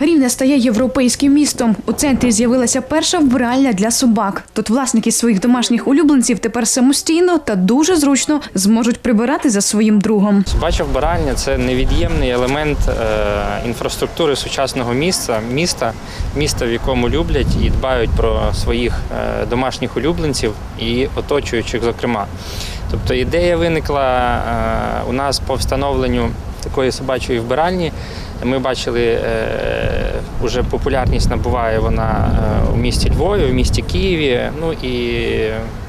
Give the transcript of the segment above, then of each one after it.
Рівне стає європейським містом. У центрі з'явилася перша вбиральня для собак. Тут власники своїх домашніх улюбленців тепер самостійно та дуже зручно зможуть прибирати за своїм другом. Собача вбиральня це невід'ємний елемент е, інфраструктури сучасного міста, міста, міста, в якому люблять і дбають про своїх е, домашніх улюбленців і оточуючих, зокрема. Тобто ідея виникла е, у нас по встановленню такої собачої вбиральні. Ми бачили, е, вже популярність набуває вона е, у місті Львові, в місті Києві. Ну і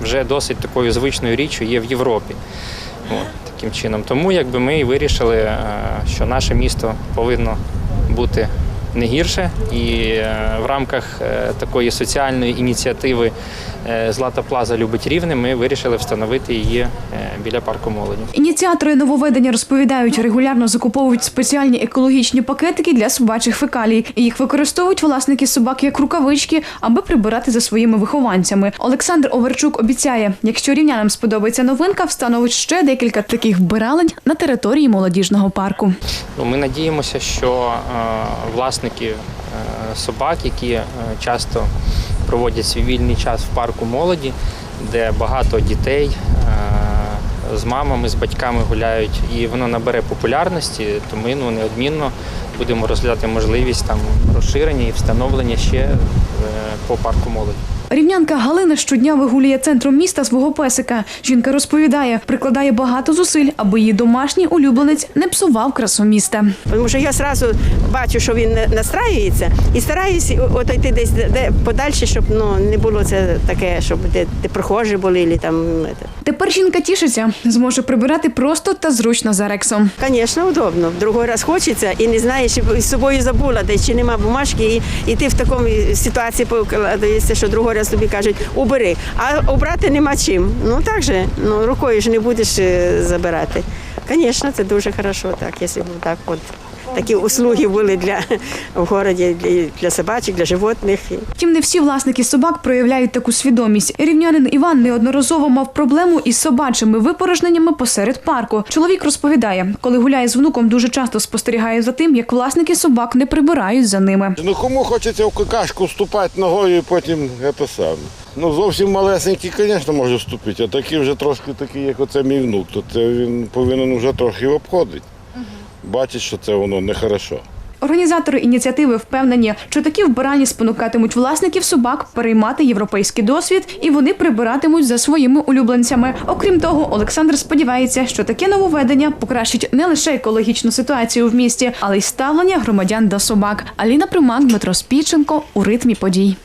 вже досить такою звичною річчю є в Європі. От, таким чином. Тому якби ми і вирішили, е, що наше місто повинно бути не гірше, і е, в рамках е, такої соціальної ініціативи е, Злата Плаза любить рівне. Ми вирішили встановити її е, біля парку молоді. Ініціатори нововведення розповідають, регулярно закуповують спеціальні екологічні пакетики для собачих фекалій. І їх використовують власники собак як рукавички, аби прибирати за своїми вихованцями. Олександр Оверчук обіцяє, якщо рівнянам сподобається новинка, встановить ще декілька таких вбиралень на території молодіжного парку. Ну, ми надіємося, що е, власники е, собак, які е, часто проводять свій вільний час в парку молоді, де багато дітей е, з мамами, з батьками гуляють, і воно набере популярності, то ми ну, неодмінно будемо розглядати можливість там розширення і встановлення ще е, по парку молоді. Рівнянка Галина щодня вигулює центром міста свого песика. Жінка розповідає, прикладає багато зусиль, аби її домашній улюбленець не псував красу міста. Тому що я одразу бачу, що він настраюється, і стараюсь от йти десь де подальше, щоб ну не було це таке, щоб де, де прохожі були, і там. Тепер жінка тішиться, зможе прибирати просто та зручно за рексом. Звісно, удобно. В другий раз хочеться і не знаєш, чи з собою забула, десь чи нема бумажки, і, і ти в такому ситуації покладаєшся, що другий раз тобі кажуть, убери. А обрати нема чим. Ну так же, ну рукою ж не будеш е, забирати. Звісно, це дуже хорошо, так, якщо так от. Такі услуги були для в місті для, собачок, для животних. Втім, не всі власники собак проявляють таку свідомість. Рівнянин Іван неодноразово мав проблему із собачими випорожненнями посеред парку. Чоловік розповідає, коли гуляє з внуком, дуже часто спостерігає за тим, як власники собак не прибирають за ними. Ну кому хочеться в какашку вступати ногою і потім це саме. Ну зовсім малесенький, звісно, може вступити, а такі вже трошки такі, як оце мій внук, то це він повинен вже трохи обходити. Бачить, що це воно нехорошо. Організатори ініціативи впевнені, що такі вбиральні спонукатимуть власників собак переймати європейський досвід, і вони прибиратимуть за своїми улюбленцями. Окрім того, Олександр сподівається, що таке нововведення покращить не лише екологічну ситуацію в місті, але й ставлення громадян до собак. Аліна Примак, Дмитро Спіченко у ритмі подій.